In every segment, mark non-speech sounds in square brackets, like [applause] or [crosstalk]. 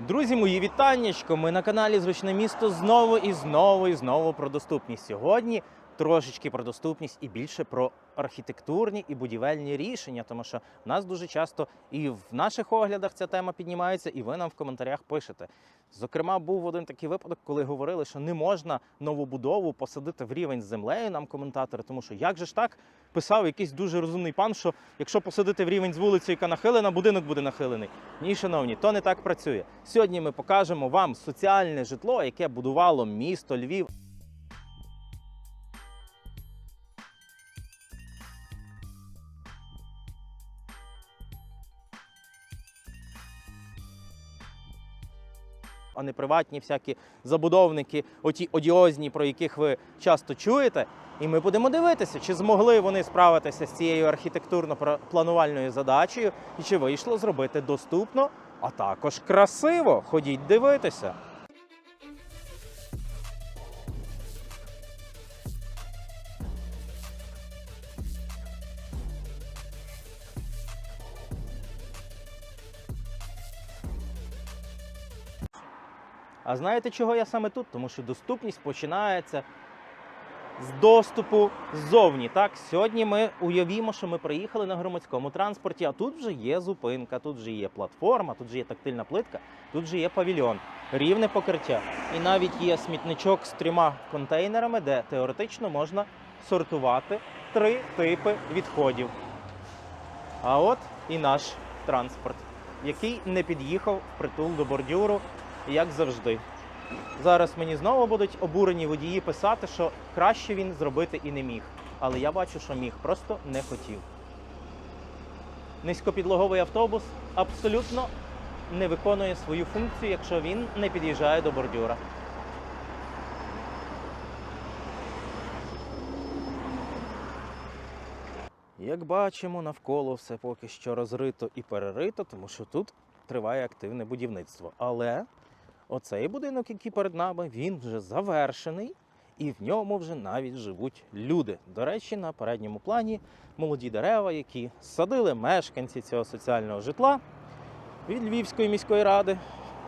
Друзі, мої вітаннячко! Ми на каналі Зручне місто знову і знову і знову про доступність. Сьогодні трошечки про доступність і більше про архітектурні і будівельні рішення, тому що в нас дуже часто і в наших оглядах ця тема піднімається, і ви нам в коментарях пишете. Зокрема, був один такий випадок, коли говорили, що не можна нову будову посадити в рівень з землею. Нам коментатори, тому що як же ж так писав якийсь дуже розумний пан, що якщо посадити в рівень з вулицею, яка нахилена, будинок буде нахилений. Ні, шановні, то не так працює. Сьогодні ми покажемо вам соціальне житло, яке будувало місто Львів. А не приватні всякі забудовники, оті одіозні, про яких ви часто чуєте. І ми будемо дивитися, чи змогли вони справитися з цією архітектурно-планувальною задачею, і чи вийшло зробити доступно, а також красиво. Ходіть дивитися. А знаєте, чого я саме тут? Тому що доступність починається з доступу ззовні. Так, сьогодні ми уявімо, що ми приїхали на громадському транспорті, а тут вже є зупинка, тут вже є платформа, тут вже є тактильна плитка, тут вже є павільйон, рівне покриття. І навіть є смітничок з трьома контейнерами, де теоретично можна сортувати три типи відходів. А от і наш транспорт, який не під'їхав притул до бордюру, як завжди. Зараз мені знову будуть обурені водії писати, що краще він зробити і не міг. Але я бачу, що міг, просто не хотів. Низькопідлоговий автобус абсолютно не виконує свою функцію, якщо він не під'їжджає до бордюра. Як бачимо, навколо все поки що розрито і перерито, тому що тут триває активне будівництво. Але оцей будинок, який перед нами, він вже завершений, і в ньому вже навіть живуть люди. До речі, на передньому плані молоді дерева, які садили мешканці цього соціального житла від Львівської міської ради,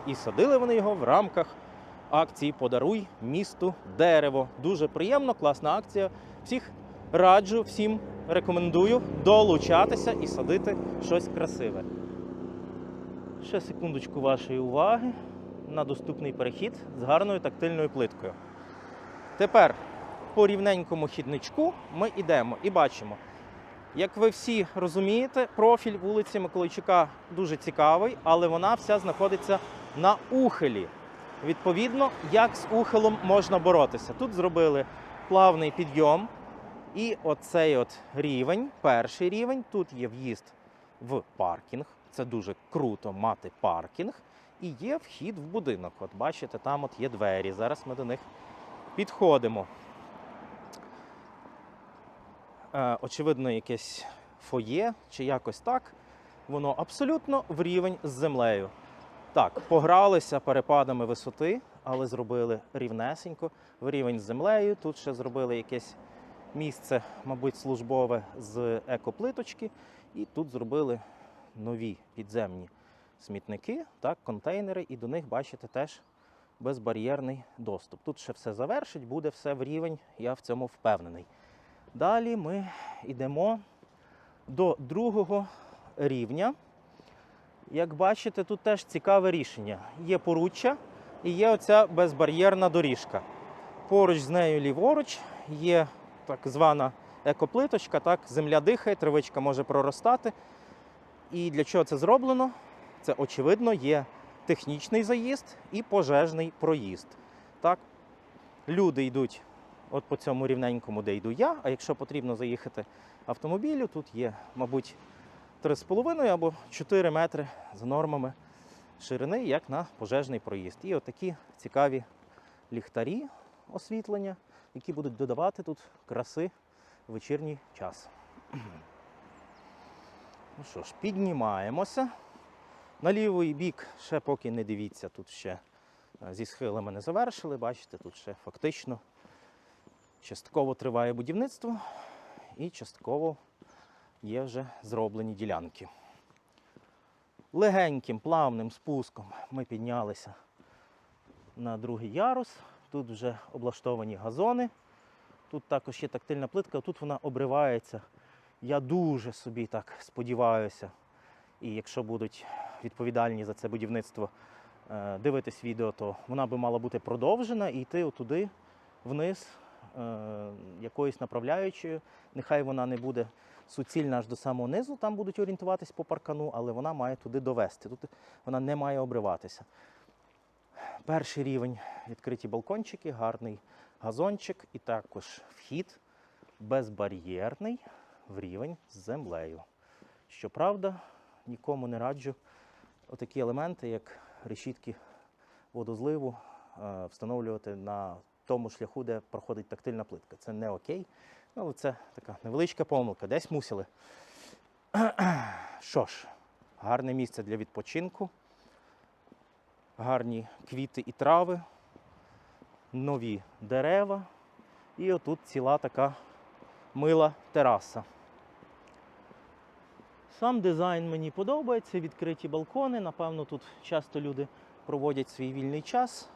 і садили вони його в рамках акції Подаруй місту дерево. Дуже приємно, класна акція. Всіх раджу, всім рекомендую долучатися і садити щось красиве. Ще секундочку вашої уваги на доступний перехід з гарною тактильною плиткою. Тепер по рівненькому хідничку ми йдемо і бачимо. Як ви всі розумієте, профіль вулиці Миколайчука дуже цікавий, але вона вся знаходиться на ухилі. Відповідно, як з ухилом можна боротися? Тут зробили плавний підйом, і оцей от рівень, перший рівень, тут є в'їзд в паркінг. Це дуже круто мати паркінг. І є вхід в будинок. От бачите, там от є двері. Зараз ми до них підходимо. Е, очевидно, якесь фоє чи якось так. Воно абсолютно в рівень з землею. Так, погралися перепадами висоти, але зробили рівнесенько в рівень з землею. Тут ще зробили якесь місце, мабуть, службове з екоплиточки. І тут зробили нові підземні смітники, так, контейнери, і до них, бачите, теж безбар'єрний доступ. Тут ще все завершить, буде все в рівень, я в цьому впевнений. Далі ми йдемо до другого рівня. Як бачите, тут теж цікаве рішення. Є поруччя і є оця безбар'єрна доріжка. Поруч з нею ліворуч є так звана екоплиточка, так, земля дихає, травичка може проростати. І для чого це зроблено? Це очевидно є технічний заїзд і пожежний проїзд. Так, люди йдуть от по цьому рівненькому, де йду я. А якщо потрібно заїхати автомобілю, тут є, мабуть, 3,5 або 4 метри за нормами ширини, як на пожежний проїзд. І отакі цікаві ліхтарі освітлення, які будуть додавати тут краси в вечірній час. [clears throat] Ну що ж, піднімаємося. На лівий бік ще поки не дивіться, тут ще е, зі схилами не завершили. Бачите, тут ще фактично частково триває будівництво і частково є вже зроблені ділянки. Легеньким плавним спуском ми піднялися на другий ярус. Тут вже облаштовані газони. Тут також є тактильна плитка, тут вона обривається. Я дуже собі так сподіваюся. І якщо будуть відповідальні за це будівництво е, дивитись відео, то вона би мала бути продовжена і йти отуди вниз е, якоюсь направляючою. Нехай вона не буде суцільна аж до самого низу, там будуть орієнтуватись по паркану, але вона має туди довести. Тут вона не має обриватися. Перший рівень відкриті балкончики, гарний газончик і також вхід безбар'єрний в рівень з землею. Щоправда, нікому не раджу отакі елементи, як решітки водозливу, е, встановлювати на тому шляху, де проходить тактильна плитка. Це не окей. Але це така невеличка помилка. Десь мусили. Що ж, гарне місце для відпочинку, гарні квіти і трави, нові дерева. І отут ціла така мила тераса. Сам дизайн мені подобається, відкриті балкони. Напевно, тут часто люди проводять свій вільний час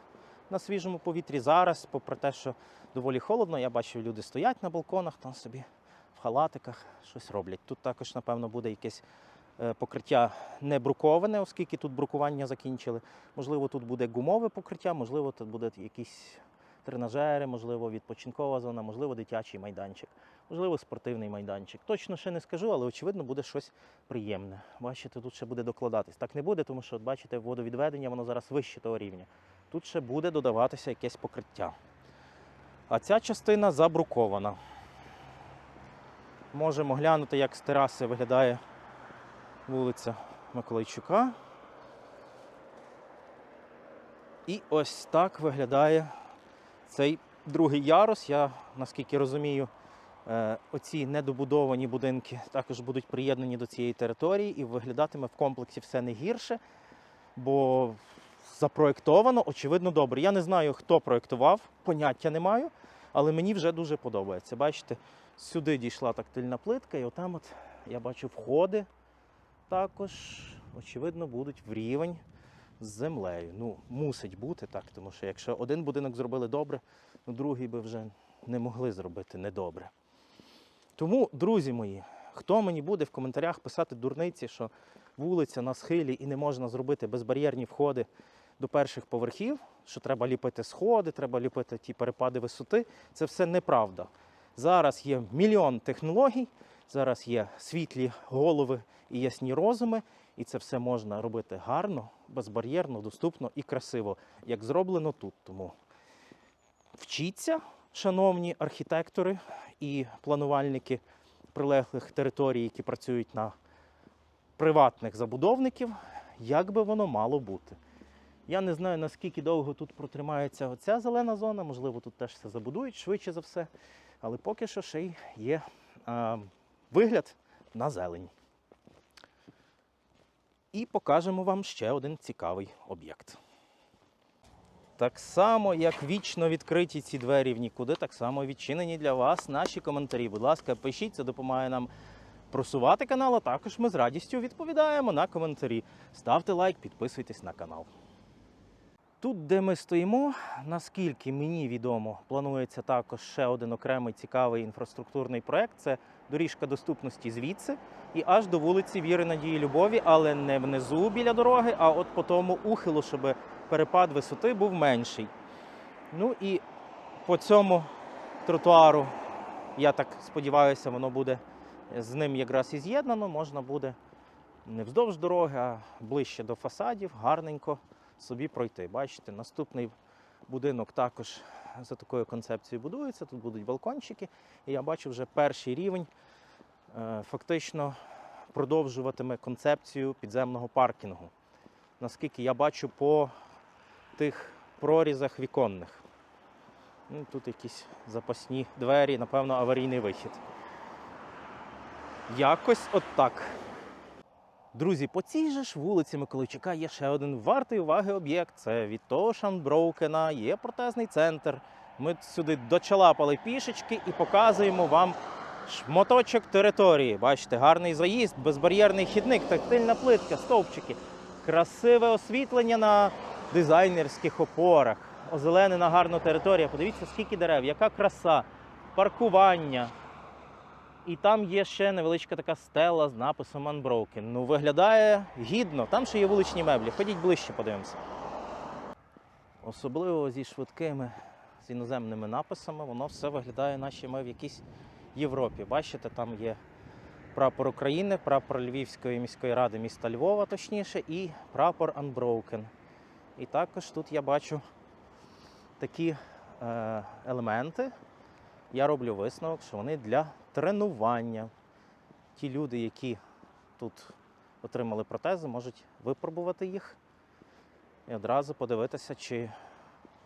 на свіжому повітрі. Зараз, попри те, що доволі холодно, я бачив, люди стоять на балконах, там собі в халатиках щось роблять. Тут також, напевно, буде якесь е, покриття не бруковане, оскільки тут брукування закінчили. Можливо, тут буде гумове покриття, можливо, тут буде якісь тренажери, можливо, відпочинкова зона, можливо, дитячий майданчик, можливо, спортивний майданчик. Точно ще не скажу, але очевидно буде щось приємне. Бачите, тут ще буде докладатись. Так не буде, тому що, от бачите, водовідведення воно зараз вище того рівня. Тут ще буде додаватися якесь покриття. А ця частина забрукована. Можемо глянути, як з тераси виглядає вулиця Миколайчука. І ось так виглядає цей другий ярус. Я, наскільки розумію, е, оці недобудовані будинки також будуть приєднані до цієї території і виглядатиме в комплексі все не гірше, бо запроєктовано, очевидно, добре. Я не знаю, хто проєктував, поняття не маю, але мені вже дуже подобається. Бачите, сюди дійшла тактильна плитка, і отам от я бачу входи також, очевидно, будуть в рівень з землею. Ну, мусить бути так, тому що якщо один будинок зробили добре, ну другий би вже не могли зробити недобре. Тому, друзі мої, хто мені буде в коментарях писати дурниці, що вулиця на схилі і не можна зробити безбар'єрні входи до перших поверхів, що треба ліпити сходи, треба ліпити ті перепади висоти, це все неправда. Зараз є мільйон технологій, зараз є світлі голови і ясні розуми, і це все можна робити гарно, безбар'єрно, доступно і красиво, як зроблено тут. Тому вчіться, шановні архітектори і планувальники прилеглих територій, які працюють на приватних забудовників, як би воно мало бути. Я не знаю, наскільки довго тут протримається оця зелена зона, можливо, тут теж все забудують швидше за все. Але поки що ще й є е, вигляд на зелень. І покажемо вам ще один цікавий об'єкт. Так само, як вічно відкриті ці двері в нікуди, так само відчинені для вас наші коментарі. Будь ласка, пишіть, це допомагає нам просувати канал, а також ми з радістю відповідаємо на коментарі. Ставте лайк, підписуйтесь на канал. Тут, де ми стоїмо, наскільки мені відомо, планується також ще один окремий цікавий інфраструктурний проект. Це доріжка доступності звідси і аж до вулиці Віри Надії Любові, але не внизу біля дороги, а от по тому ухилу, щоб перепад висоти був менший. Ну і по цьому тротуару, я так сподіваюся, воно буде з ним якраз і з'єднано. Можна буде не вздовж дороги, а ближче до фасадів, гарненько собі пройти. Бачите, наступний будинок також за такою концепцією будується. Тут будуть балкончики. І я бачу вже перший рівень фактично продовжуватиме концепцію підземного паркінгу. Наскільки я бачу по тих прорізах віконних. Ну, Тут якісь запасні двері, напевно, аварійний вихід. Якось от так. Друзі, по цій же ж вулиці Миколайчука є ще один вартий уваги об'єкт. Це від того Шанброукена, є протезний центр. Ми сюди дочалапали пішечки і показуємо вам Шмоточок території. Бачите, гарний заїзд, безбар'єрний хідник, тактильна плитка, стовпчики, красиве освітлення на дизайнерських опорах, озеленена гарна територія. Подивіться, скільки дерев, яка краса, паркування. І там є ще невеличка така стела з написом Unbroken. Ну, виглядає гідно. Там ще є вуличні меблі. Ходіть ближче, подивимося. Особливо зі швидкими, з іноземними написами, воно все виглядає, наче ми в якійсь Європі. Бачите, там є прапор України, прапор Львівської міської ради міста Львова, точніше, і прапор Unbroken. І також тут я бачу такі е, елементи. Я роблю висновок, що вони для тренування. Ті люди, які тут отримали протези, можуть випробувати їх і одразу подивитися, чи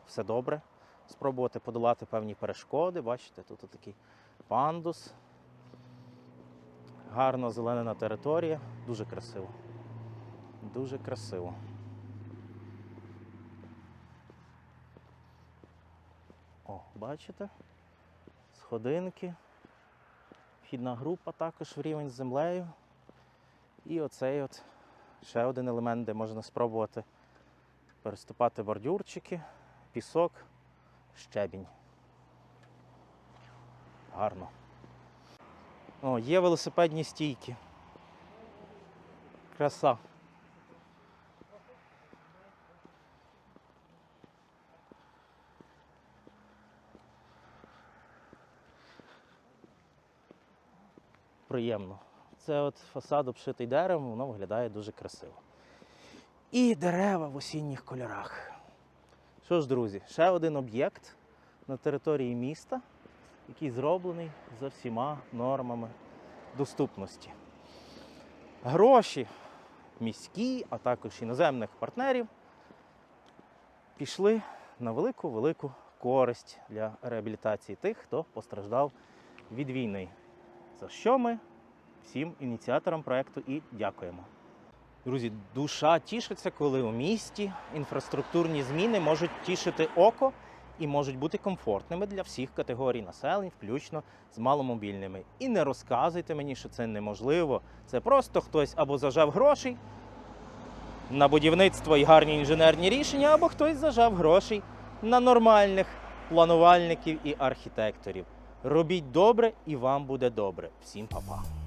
все добре. Спробувати подолати певні перешкоди. Бачите, тут такий пандус. Гарно зеленена територія, дуже красиво. Дуже красиво. О, бачите? Сходинки. Вхідна група також в рівень з землею. І оцей от ще один елемент, де можна спробувати переступати бордюрчики, пісок, щебінь. Гарно. О, є велосипедні стійки. Краса. Приємно. Це от фасад обшитий деревом, воно виглядає дуже красиво. І дерева в осінніх кольорах. Що ж, друзі, ще один об'єкт на території міста, який зроблений за всіма нормами доступності. Гроші міські, а також іноземних партнерів пішли на велику-велику користь для реабілітації тих, хто постраждав від війни. За що ми всім ініціаторам проекту і дякуємо. Друзі, душа тішиться, коли у місті інфраструктурні зміни можуть тішити око і можуть бути комфортними для всіх категорій населення, включно з маломобільними. І не розказуйте мені, що це неможливо. Це просто хтось або зажав грошей на будівництво і гарні інженерні рішення, або хтось зажав грошей на нормальних планувальників і архітекторів. Робіть добре, і вам буде добре. Всім па-па.